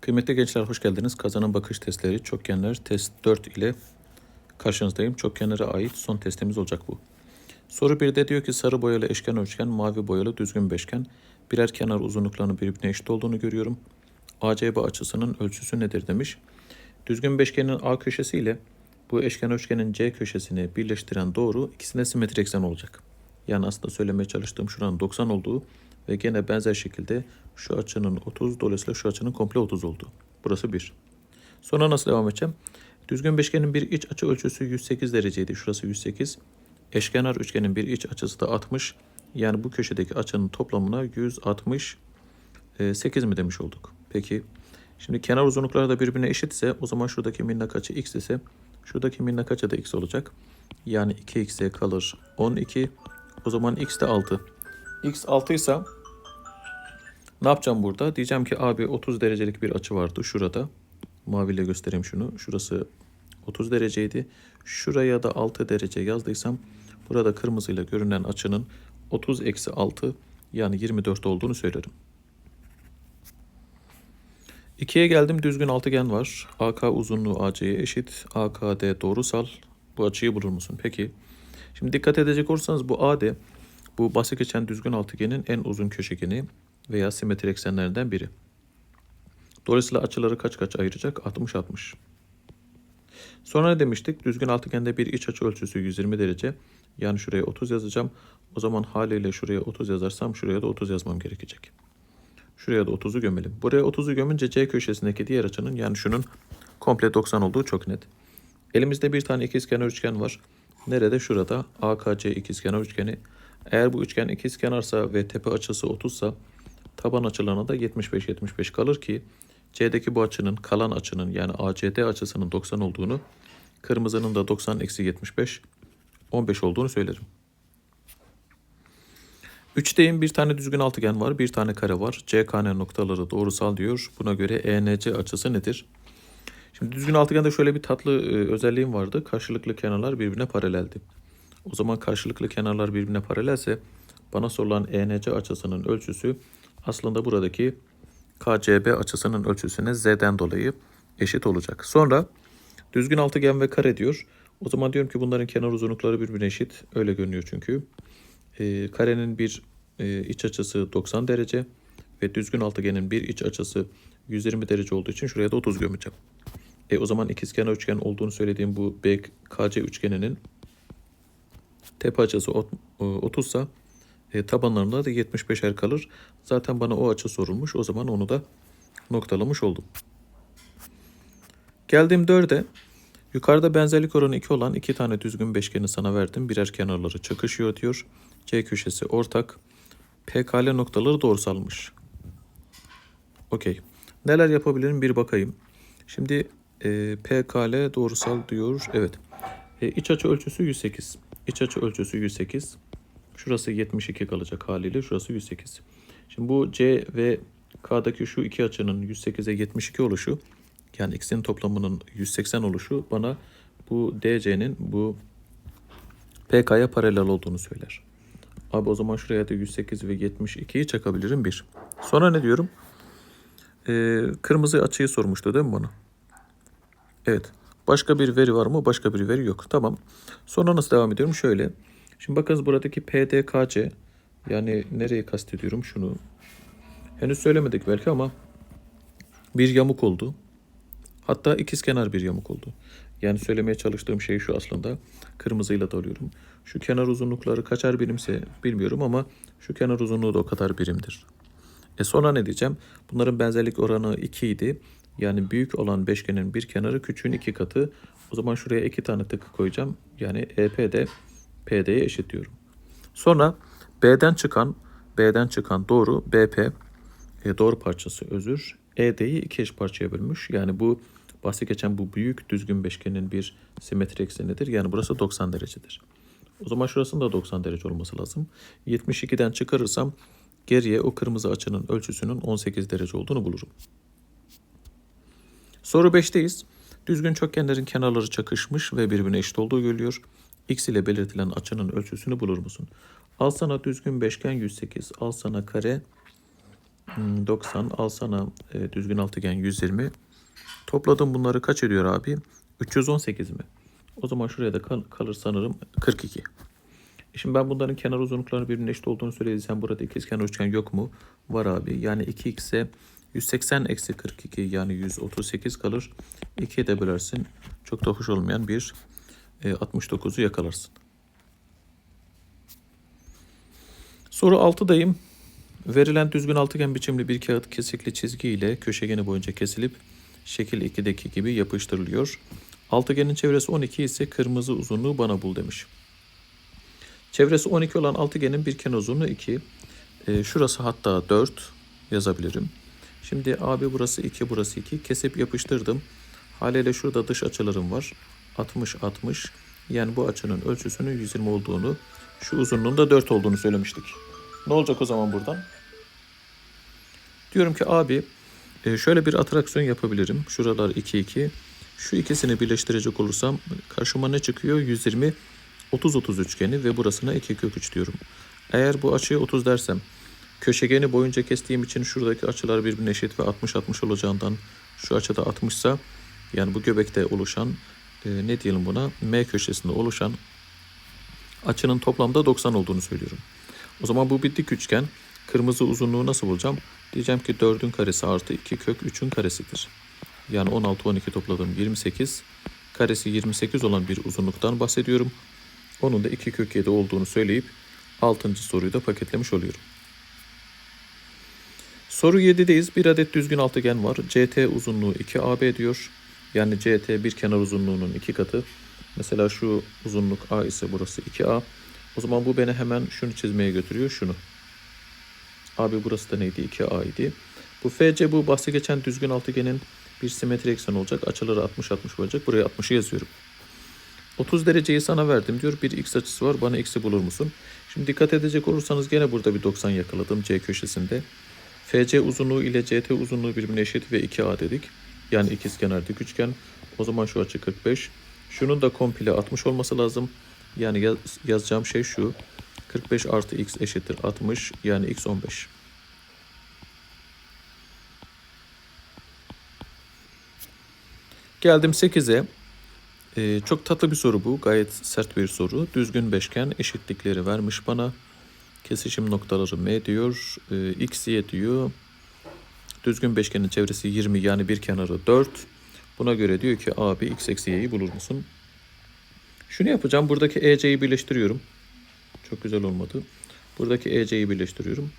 Kıymetli gençler hoş geldiniz. Kazanan bakış testleri çokgenler test 4 ile karşınızdayım. Çokgenlere ait son testimiz olacak bu. Soru 1'de diyor ki sarı boyalı eşken üçgen, mavi boyalı düzgün beşgen. Birer kenar uzunluklarının birbirine eşit olduğunu görüyorum. ACB açısının ölçüsü nedir demiş. Düzgün beşgenin A köşesi ile bu eşken üçgenin C köşesini birleştiren doğru ikisine simetrik eksen olacak. Yani aslında söylemeye çalıştığım şuranın 90 olduğu ve gene benzer şekilde şu açının 30 dolayısıyla şu açının komple 30 olduğu. Burası 1. Sonra nasıl devam edeceğim? Düzgün beşgenin bir iç açı ölçüsü 108 dereceydi. Şurası 108. Eşkenar üçgenin bir iç açısı da 60. Yani bu köşedeki açının toplamına 168 mi demiş olduk. Peki şimdi kenar uzunlukları da birbirine eşit ise o zaman şuradaki minnak açı x ise şuradaki minnak açı da x olacak. Yani 2x'e kalır 12. O zaman x de 6. x 6 ise ne yapacağım burada? Diyeceğim ki abi 30 derecelik bir açı vardı şurada. Maviyle göstereyim şunu. Şurası 30 dereceydi. Şuraya da 6 derece yazdıysam burada kırmızıyla görünen açının 30 eksi 6 yani 24 olduğunu söylerim. 2'ye geldim düzgün altıgen var. AK uzunluğu AC'ye eşit. AKD doğrusal. Bu açıyı bulur musun? Peki. Şimdi dikkat edecek olursanız bu AD bu bahsi geçen düzgün altıgenin en uzun köşegeni veya simetri eksenlerinden biri. Dolayısıyla açıları kaç kaç ayıracak? 60-60. Sonra ne demiştik? Düzgün altıgende bir iç açı ölçüsü 120 derece. Yani şuraya 30 yazacağım. O zaman haliyle şuraya 30 yazarsam şuraya da 30 yazmam gerekecek. Şuraya da 30'u gömelim. Buraya 30'u gömünce C köşesindeki diğer açının yani şunun komple 90 olduğu çok net. Elimizde bir tane ikizkenar üçgen var. Nerede? Şurada. AKC ikizkenar üçgeni. Eğer bu üçgen ikizkenarsa ve tepe açısı 30 sa taban açılarına da 75-75 kalır ki C'deki bu açının kalan açının yani ACD açısının 90 olduğunu kırmızının da 90 eksi 75 15 olduğunu söylerim. 3'teyim bir tane düzgün altıgen var bir tane kare var. CKN noktaları doğrusal diyor. Buna göre ENC açısı nedir? Şimdi düzgün altıgende şöyle bir tatlı e, özelliğim vardı. Karşılıklı kenarlar birbirine paraleldi. O zaman karşılıklı kenarlar birbirine paralelse bana sorulan ENC açısının ölçüsü aslında buradaki KCB açısının ölçüsüne Z'den dolayı eşit olacak. Sonra düzgün altıgen ve kare diyor. O zaman diyorum ki bunların kenar uzunlukları birbirine eşit. Öyle görünüyor çünkü. E, karenin bir e, iç açısı 90 derece ve düzgün altıgenin bir iç açısı 120 derece olduğu için şuraya da 30 gömeceğim. E, o zaman ikizkenar üçgen olduğunu söylediğim bu BKC üçgeninin tepe açısı 30 ise e, tabanlarında da 75'er kalır. Zaten bana o açı sorulmuş. O zaman onu da noktalamış oldum. Geldim 4'e. Yukarıda benzerlik oranı 2 olan iki tane düzgün beşgeni sana verdim. Birer kenarları çakışıyor diyor. C köşesi ortak. PKL noktaları doğrusalmış. Okey. Neler yapabilirim bir bakayım. Şimdi e, PKL doğrusal diyor. Evet. E, iç açı ölçüsü 108. İç açı ölçüsü 108. Şurası 72 kalacak haliyle. Şurası 108. Şimdi bu C ve K'daki şu iki açının 108'e 72 oluşu yani ikisinin toplamının 180 oluşu bana bu DC'nin bu PK'ya paralel olduğunu söyler. Abi o zaman şuraya da 108 ve 72'yi çakabilirim bir. Sonra ne diyorum? Ee, kırmızı açıyı sormuştu değil mi bana? Evet. Başka bir veri var mı? Başka bir veri yok. Tamam. Sonra nasıl devam ediyorum? Şöyle. Şimdi bakınız buradaki PDKC yani nereyi kastediyorum? Şunu. Henüz söylemedik belki ama bir yamuk oldu. Hatta ikizkenar bir yamuk oldu. Yani söylemeye çalıştığım şey şu aslında. Kırmızıyla da alıyorum. Şu kenar uzunlukları kaçar birimse bilmiyorum ama şu kenar uzunluğu da o kadar birimdir. E sonra ne diyeceğim? Bunların benzerlik oranı 2 idi. Yani büyük olan beşgenin bir kenarı küçüğün iki katı. O zaman şuraya iki tane tık koyacağım. Yani EP de PD'ye eşit diyorum. Sonra B'den çıkan B'den çıkan doğru BP e, doğru parçası özür. ED'yi iki eş parçaya bölmüş. Yani bu bahsi geçen bu büyük düzgün beşgenin bir simetri eksenidir. Yani burası 90 derecedir. O zaman şurasının da 90 derece olması lazım. 72'den çıkarırsam geriye o kırmızı açının ölçüsünün 18 derece olduğunu bulurum. Soru 5'teyiz. Düzgün çokgenlerin kenarları çakışmış ve birbirine eşit olduğu görülüyor. X ile belirtilen açının ölçüsünü bulur musun? Al sana düzgün beşgen 108. Al sana kare Hmm, 90 al sana e, düzgün altıgen 120. Topladım bunları kaç ediyor abi? 318 mi? O zaman şuraya da kal- kalır sanırım 42. E Şimdi ben bunların kenar uzunluklarının birbirine eşit olduğunu söylediysem burada ikizkenar üçgen yok mu? Var abi. Yani 2x'e 180 eksi 42 yani 138 kalır. 2'ye de bölersin. Çok da hoş olmayan bir 69'u yakalarsın. Soru 6'dayım. Verilen düzgün altıgen biçimli bir kağıt kesikli çizgi ile köşegeni boyunca kesilip şekil 2'deki gibi yapıştırılıyor. Altıgenin çevresi 12 ise kırmızı uzunluğu bana bul demiş. Çevresi 12 olan altıgenin bir kenar uzunluğu 2. Ee, şurası hatta 4 yazabilirim. Şimdi abi burası 2 burası 2 kesip yapıştırdım. Haliyle şurada dış açılarım var. 60 60 yani bu açının ölçüsünün 120 olduğunu şu uzunluğun da 4 olduğunu söylemiştik. Ne olacak o zaman buradan? Diyorum ki abi e, şöyle bir atraksiyon yapabilirim. Şuralar 2 2. Şu ikisini birleştirecek olursam karşıma ne çıkıyor? 120 30 30 üçgeni ve burasına 2 kök 3 diyorum. Eğer bu açıyı 30 dersem köşegeni boyunca kestiğim için şuradaki açılar birbirine eşit ve 60 60 olacağından şu açıda 60 ise yani bu göbekte oluşan e, ne diyelim buna M köşesinde oluşan açının toplamda 90 olduğunu söylüyorum. O zaman bu bir dik üçgen. Kırmızı uzunluğu nasıl bulacağım? Diyeceğim ki 4'ün karesi artı 2 kök 3'ün karesidir. Yani 16 12 topladım 28. Karesi 28 olan bir uzunluktan bahsediyorum. Onun da 2 kök 7 olduğunu söyleyip 6. soruyu da paketlemiş oluyorum. Soru 7'deyiz. Bir adet düzgün altıgen var. CT uzunluğu 2AB diyor. Yani CT bir kenar uzunluğunun iki katı. Mesela şu uzunluk A ise burası 2A. O zaman bu beni hemen şunu çizmeye götürüyor. Şunu. Abi burası da neydi? 2A idi. Bu FC bu bahsi geçen düzgün altıgenin bir simetri eksen olacak. Açıları 60-60 olacak. Buraya 60'ı yazıyorum. 30 dereceyi sana verdim diyor. Bir x açısı var. Bana x'i bulur musun? Şimdi dikkat edecek olursanız gene burada bir 90 yakaladım C köşesinde. FC uzunluğu ile CT uzunluğu birbirine eşit ve 2A dedik. Yani ikizkenar dik üçgen. O zaman şu açı 45. Şunun da komple 60 olması lazım. Yani yaz, yazacağım şey şu. 45 artı x eşittir 60 yani x 15. Geldim 8'e. Ee, çok tatlı bir soru bu. Gayet sert bir soru. Düzgün beşgen eşitlikleri vermiş bana. Kesişim noktaları M diyor. Ee, X, Y diyor. Düzgün beşgenin çevresi 20 yani bir kenarı 4. Buna göre diyor ki abi X eksi Y'yi bulur musun? Şunu yapacağım. Buradaki EC'yi birleştiriyorum. Çok güzel olmadı. Buradaki EC'yi birleştiriyorum.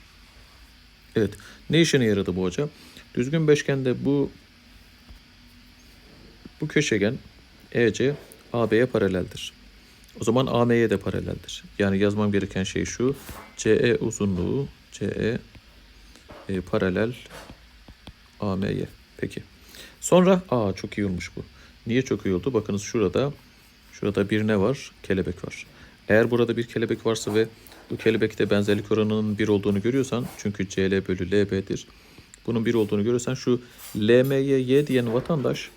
Evet. Ne işine yaradı bu hoca? Düzgün beşgende bu bu köşegen EC AB'ye paraleldir. O zaman AM'ye de paraleldir. Yani yazmam gereken şey şu. CE uzunluğu CE e, paralel AM'ye. Peki. Sonra aa çok iyi olmuş bu. Niye çok iyi oldu? Bakınız şurada şurada bir ne var? Kelebek var. Eğer burada bir kelebek varsa ve bu kelebekte benzerlik oranının 1 olduğunu görüyorsan çünkü CL bölü LB'dir. Bunun 1 olduğunu görürsen şu LM'ye Y diyen vatandaş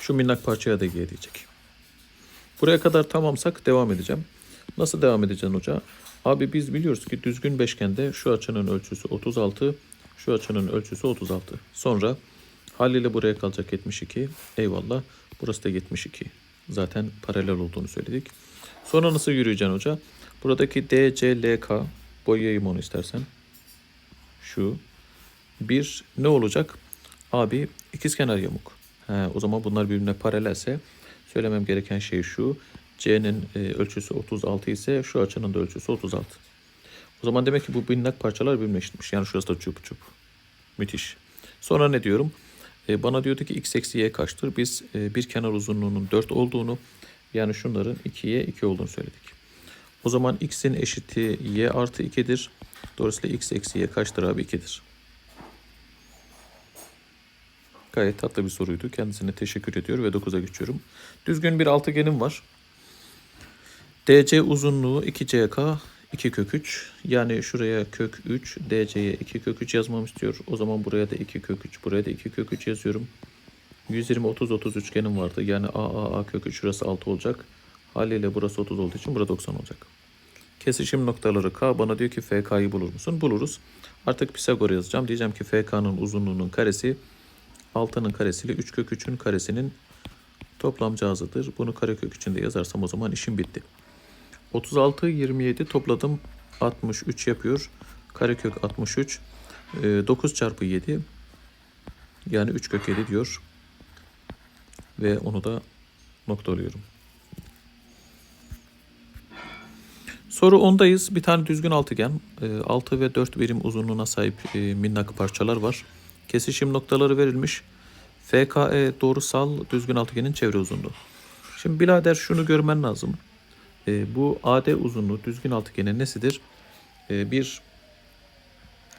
şu minnak parçaya da Y diyecek. Buraya kadar tamamsak devam edeceğim. Nasıl devam edeceğim hoca? Abi biz biliyoruz ki düzgün beşgende şu açının ölçüsü 36, şu açının ölçüsü 36. Sonra haliyle buraya kalacak 72. Eyvallah. Burası da 72. Zaten paralel olduğunu söyledik. Sonra nasıl yürüyeceksin hoca? Buradaki DCLK boyayayım onu istersen. Şu. Bir ne olacak? Abi ikizkenar yamuk. He, o zaman bunlar birbirine paralelse söylemem gereken şey şu. C'nin e, ölçüsü 36 ise şu açının da ölçüsü 36. O zaman demek ki bu minnak parçalar birbirine eşitmiş. Yani şurası da çup çup. Müthiş. Sonra ne diyorum? E, bana diyordu ki x eksi y kaçtır? Biz e, bir kenar uzunluğunun 4 olduğunu yani şunların 2'ye 2 olduğunu söyledik. O zaman x'in eşiti y artı 2'dir. Dolayısıyla x eksi y kaçtır abi? 2'dir. Gayet tatlı bir soruydu. Kendisine teşekkür ediyor ve 9'a geçiyorum. Düzgün bir altıgenim var. DC uzunluğu 2CK 2 kök 3. Yani şuraya kök 3, DC'ye 2 kök 3 yazmam istiyor. O zaman buraya da 2 kök 3, buraya da 2 kök 3 yazıyorum. 120 30 30 üçgenim vardı. Yani A A A kök 3 şurası 6 olacak. Haliyle burası 30 olduğu için burada 90 olacak. Kesişim noktaları K bana diyor ki FK'yı bulur musun? Buluruz. Artık Pisagor yazacağım. Diyeceğim ki FK'nın uzunluğunun karesi 6'nın karesiyle 3 kök 3'ün karesinin toplam cazıdır. Bunu karekök içinde yazarsam o zaman işim bitti. 36, 27 topladım 63 yapıyor. Karekök 63. Ee, 9 çarpı 7 yani 3 kök 7 diyor. Ve onu da noktalıyorum. Soru 10'dayız. Bir tane düzgün altıgen. 6 ve 4 birim uzunluğuna sahip e, minnak parçalar var. Kesişim noktaları verilmiş. FKE doğrusal düzgün altıgenin çevre uzunluğu. Şimdi birader şunu görmen lazım. E, bu AD uzunluğu düzgün altıgenin nesidir? E, bir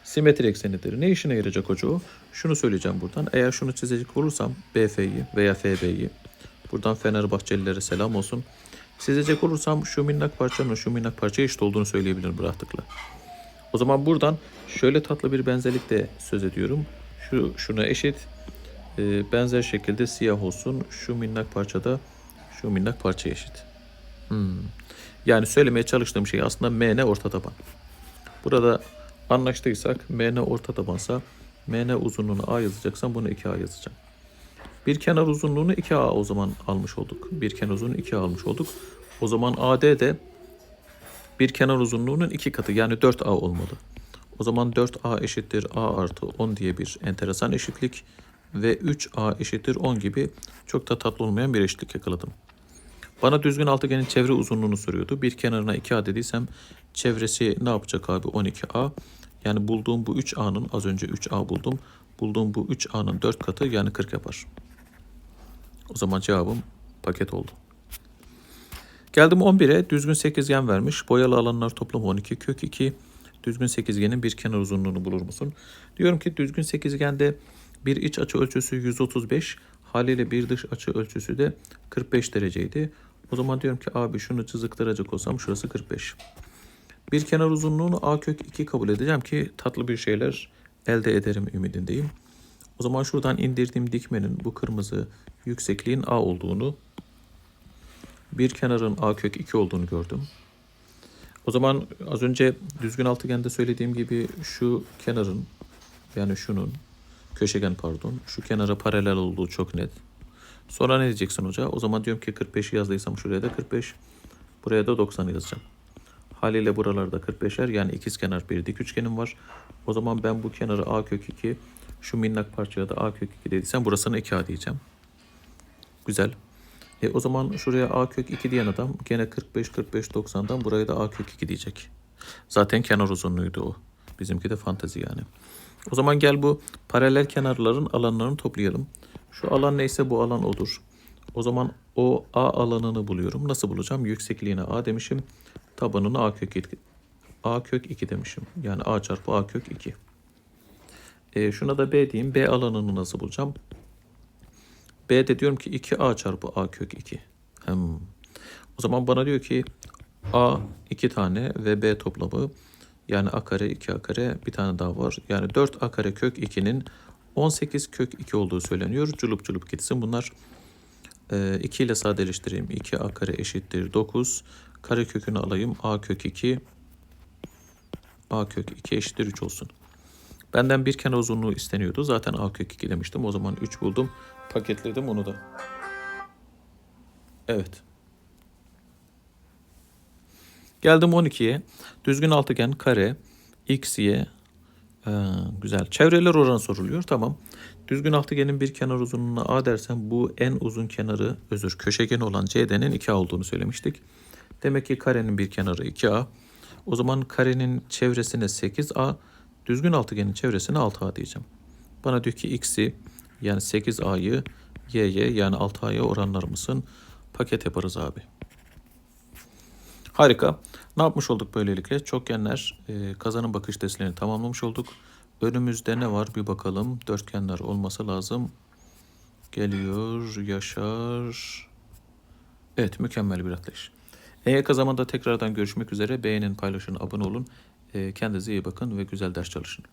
simetri eksenidir. Ne işine yarayacak hoca? Şunu söyleyeceğim buradan. Eğer şunu çizecek olursam BF'yi veya FB'yi buradan Fenerbahçelilere selam olsun. Çizecek olursam şu minnak parçanın şu minnak parçaya eşit olduğunu söyleyebilirim rahatlıkla. O zaman buradan şöyle tatlı bir benzerlik de söz ediyorum. Şu şuna eşit. e, benzer şekilde siyah olsun. Şu minnak parçada şu minnak parçaya eşit. Hmm. Yani söylemeye çalıştığım şey aslında MN orta taban. Burada anlaştıysak MN orta tabansa MN uzunluğunu A yazacaksam bunu 2A yazacağım. Bir kenar uzunluğunu 2A o zaman almış olduk. Bir kenar uzunluğunu 2A almış olduk. O zaman AD de bir kenar uzunluğunun iki katı yani 4A olmalı. O zaman 4A eşittir A artı 10 diye bir enteresan eşitlik ve 3A eşittir 10 gibi çok da tatlı olmayan bir eşitlik yakaladım. Bana düzgün altıgenin çevre uzunluğunu soruyordu. Bir kenarına 2A dediysem çevresi ne yapacak abi? 12A. Yani bulduğum bu 3A'nın az önce 3A buldum. Bulduğum bu 3A'nın 4 katı yani 40 yapar. O zaman cevabım paket oldu. Geldim 11'e düzgün sekizgen vermiş. Boyalı alanlar toplamı 12 kök 2. Düzgün sekizgenin bir kenar uzunluğunu bulur musun? Diyorum ki düzgün sekizgende bir iç açı ölçüsü 135. Haliyle bir dış açı ölçüsü de 45 dereceydi. O zaman diyorum ki abi şunu çiziktirecek olsam şurası 45. Bir kenar uzunluğunu a kök 2 kabul edeceğim ki tatlı bir şeyler elde ederim ümidindeyim. O zaman şuradan indirdiğim dikmenin bu kırmızı yüksekliğin a olduğunu bir kenarın a kök 2 olduğunu gördüm. O zaman az önce düzgün altıgende söylediğim gibi şu kenarın yani şunun köşegen pardon şu kenara paralel olduğu çok net. Sonra ne diyeceksin hoca? O zaman diyorum ki 45'i yazdıysam şuraya da 45. Buraya da 90 yazacağım. Haliyle buralarda 45'er yani ikiz kenar bir dik üçgenim var. O zaman ben bu kenarı a kök 2 şu minnak parçaya da a kök 2 dediysem burasını 2a diyeceğim. Güzel. E, o zaman şuraya a kök 2 diyen adam gene 45 45 90'dan buraya da a kök 2 diyecek. Zaten kenar uzunluğuydu o. Bizimki de fantezi yani. O zaman gel bu paralel kenarların alanlarını toplayalım. Şu alan neyse bu alan odur. O zaman o a alanını buluyorum. Nasıl bulacağım? Yüksekliğine a demişim. Tabanını a kök 2, a kök 2 demişim. Yani a çarpı a kök 2. E, şuna da b diyeyim. B alanını nasıl bulacağım? B'de diyorum ki 2A çarpı A kök 2. Hem. O zaman bana diyor ki A 2 tane ve B toplamı yani A kare 2A kare bir tane daha var. Yani 4A kare kök 2'nin 18 kök 2 olduğu söyleniyor. Culup culup gitsin bunlar. E, 2 ile sadeleştireyim. 2A kare eşittir 9. Kare kökünü alayım. A kök 2 A kök 2 eşittir 3 olsun. Benden bir kenar uzunluğu isteniyordu. Zaten A kök 2 demiştim. O zaman 3 buldum. Paketledim onu da. Evet. Geldim 12'ye. Düzgün altıgen kare x, y ee, güzel. Çevreler oranı soruluyor. Tamam. Düzgün altıgenin bir kenar uzunluğuna a dersen bu en uzun kenarı özür köşegen olan c'denin 2a olduğunu söylemiştik. Demek ki karenin bir kenarı 2a. O zaman karenin çevresine 8a, düzgün altıgenin çevresine 6a diyeceğim. Bana diyor ki x'i yani 8a'yı y'ye yani 6a'ya oranlar mısın? Paket yaparız abi. Harika. Ne yapmış olduk böylelikle? Çokgenler e, kazanım bakış testlerini tamamlamış olduk. Önümüzde ne var bir bakalım. Dörtgenler olması lazım. Geliyor Yaşar. Evet mükemmel bir atlayış. Yakın zamanda tekrardan görüşmek üzere. Beğenin, paylaşın, abone olun. E, kendinize iyi bakın ve güzel ders çalışın.